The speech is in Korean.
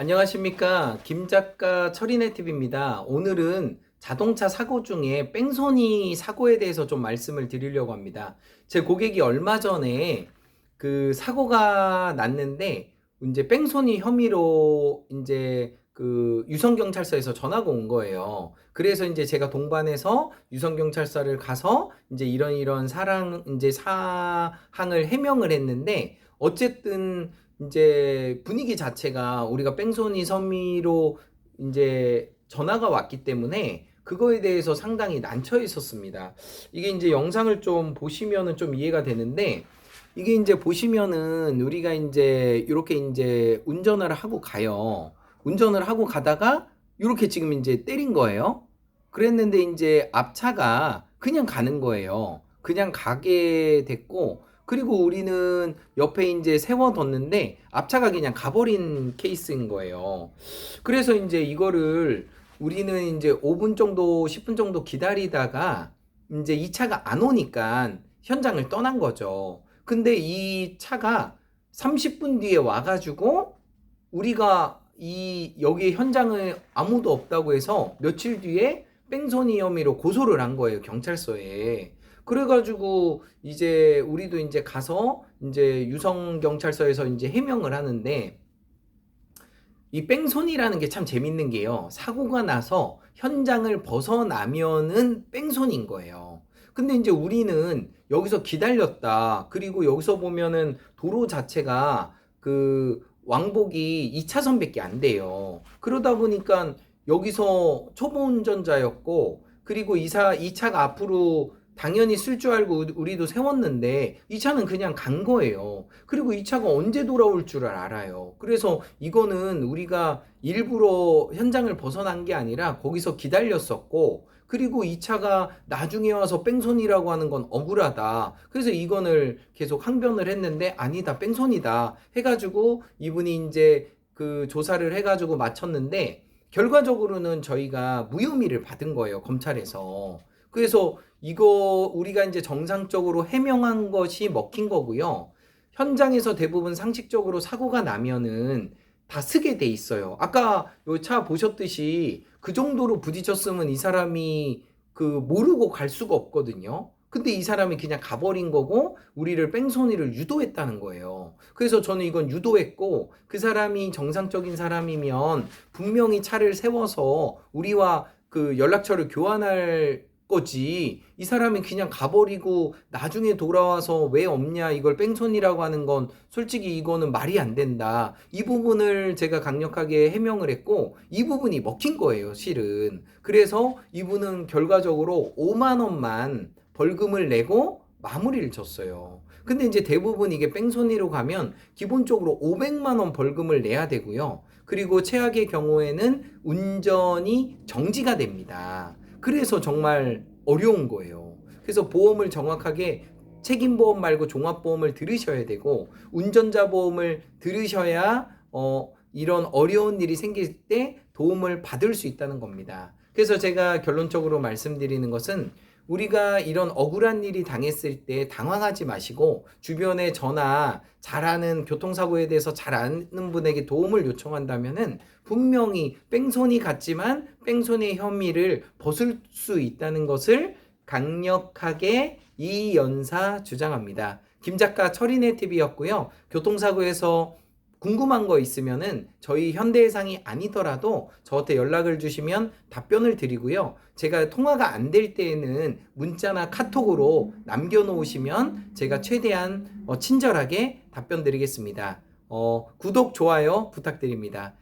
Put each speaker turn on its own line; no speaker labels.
안녕하십니까. 김 작가 철인의 팁입니다. 오늘은 자동차 사고 중에 뺑소니 사고에 대해서 좀 말씀을 드리려고 합니다. 제 고객이 얼마 전에 그 사고가 났는데 이제 뺑소니 혐의로 이제 그 유성경찰서에서 전화가 온 거예요. 그래서 이제 제가 동반해서 유성경찰서를 가서 이제 이런 이런 사랑 이제 사항을 해명을 했는데 어쨌든 이제 분위기 자체가 우리가 뺑소니 혐의로 이제 전화가 왔기 때문에 그거에 대해서 상당히 난처해 있었습니다. 이게 이제 영상을 좀 보시면은 좀 이해가 되는데 이게 이제 보시면은 우리가 이제 이렇게 이제 운전을 하고 가요. 운전을 하고 가다가 이렇게 지금 이제 때린 거예요. 그랬는데 이제 앞차가 그냥 가는 거예요. 그냥 가게 됐고 그리고 우리는 옆에 이제 세워뒀는데 앞차가 그냥 가버린 케이스인 거예요. 그래서 이제 이거를 우리는 이제 5분 정도, 10분 정도 기다리다가 이제 이 차가 안 오니까 현장을 떠난 거죠. 근데 이 차가 30분 뒤에 와가지고 우리가 이 여기 현장에 아무도 없다고 해서 며칠 뒤에 뺑소니 혐의로 고소를 한 거예요 경찰서에. 그래가지고 이제 우리도 이제 가서 이제 유성 경찰서에서 이제 해명을 하는데 이 뺑소니라는 게 참 재밌는 게요. 사고가 나서 현장을 벗어나면은 뺑소니인 거예요. 근데 이제 우리는 여기서 기다렸다. 그리고 여기서 보면은 도로 자체가 그 왕복이 2차선밖에 안 돼요. 그러다 보니까 여기서 초보 운전자였고 그리고 이사 이 차가 앞으로 당연히 쓸 줄 알고 우리- 우리도 세웠는데 이 차는 그냥 간 거예요. 그리고 이 차가 언제 돌아올 줄을 알아요. 그래서 이거는 우리가 일부러 현장을 벗어난 게 아니라 거기서 기다렸었고 그리고 이 차가 나중에 와서 뺑소니라고 하는 건 억울하다. 그래서 이건을 계속 항변을 했는데 아니다 뺑소니다 해가지고 이분이 이제 그 조사를 해가지고 마쳤는데 결과적으로는 저희가 무혐의를 받은 거예요 검찰에서. 그래서 이거 우리가 이제 정상적으로 해명한 것이 먹힌 거고요. 현장에서 대부분 상식적으로 사고가 나면은 다 쓰게 돼 있어요. 아까 요 차 보셨듯이 그 정도로 부딪혔으면 이 사람이 그 모르고 갈 수가 없거든요. 근데 이 사람이 그냥 가버린 거고 우리를 뺑소니를 유도했다는 거예요. 그래서 저는 이건 유도했고 그 사람이 정상적인 사람이면 분명히 차를 세워서 우리와 그 연락처를 교환할 거지. 이 사람이 그냥 가버리고 나중에 돌아와서 왜 없냐 이걸 뺑소니라고 하는 건 솔직히 이거는 말이 안 된다. 이 부분을 제가 강력하게 해명을 했고 이 부분이 먹힌 거예요, 실은. 그래서 이분은 결과적으로 5만 원만 벌금을 내고 마무리를 졌어요. 근데 이제 대부분 이게 뺑소니로 가면 기본적으로 500만 원 벌금을 내야 되고요. 그리고 최악의 경우에는 운전이 정지가 됩니다. 그래서 정말 어려운 거예요. 그래서 보험을 정확하게 책임보험 말고 종합보험을 들으셔야 되고 운전자 보험을 들으셔야 어, 이런 어려운 일이 생길 때 도움을 받을 수 있다는 겁니다. 그래서 제가 결론적으로 말씀드리는 것은 우리가 이런 억울한 일이 당했을 때 당황하지 마시고 주변에 저나 잘하는 교통사고에 대해서 잘 아는 분에게 도움을 요청한다면은 분명히 뺑소니 같지만 뺑소니의 혐의를 벗을 수 있다는 것을 강력하게 이 연사 주장합니다. 김 작가 철인의 TV였고요. 교통사고에서 궁금한 거 있으면은 저희 현대해상이 아니더라도 저한테 연락을 주시면 답변을 드리고요. 제가 통화가 안 될 때에는 문자나 카톡으로 남겨놓으시면 제가 최대한 어, 친절하게 답변 드리겠습니다. 어, 구독, 좋아요 부탁드립니다.